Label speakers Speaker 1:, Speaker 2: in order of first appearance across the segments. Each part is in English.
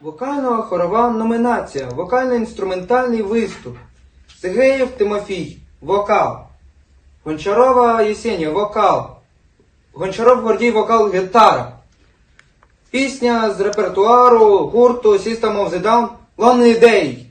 Speaker 1: Вокальна хорова номінація. Вокально-інструментальний виступ. Сигеєв Тимофій. Вокал. Гончарова Єсенія. Вокал. Гончаров Гордій вокал гітара. Пісня з репертуару гурту System of the Down Lonely Day.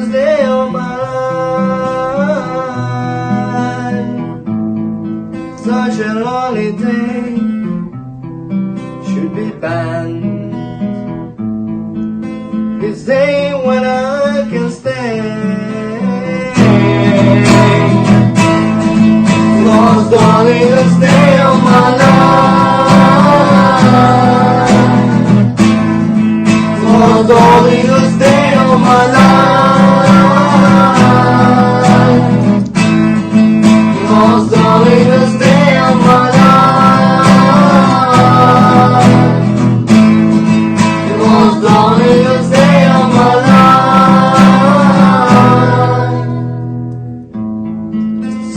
Speaker 2: Luxurious day of my. Such a lonely day should be banned. It's day when I can stay. Lost darling, this day of my life. Lost darling, this day of my life.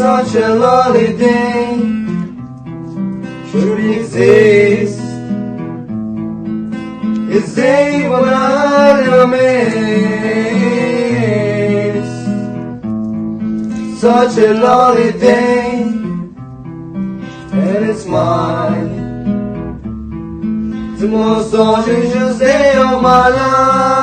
Speaker 2: Such a lovely day should exist. It's day when I never miss. Such a lovely day, and it's mine. The most gorgeous day of my life.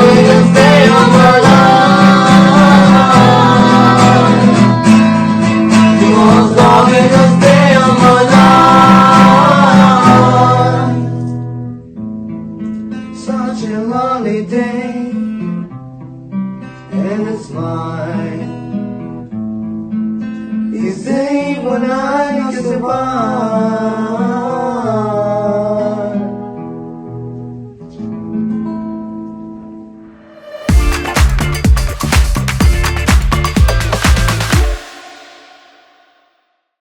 Speaker 2: Is day when I survive.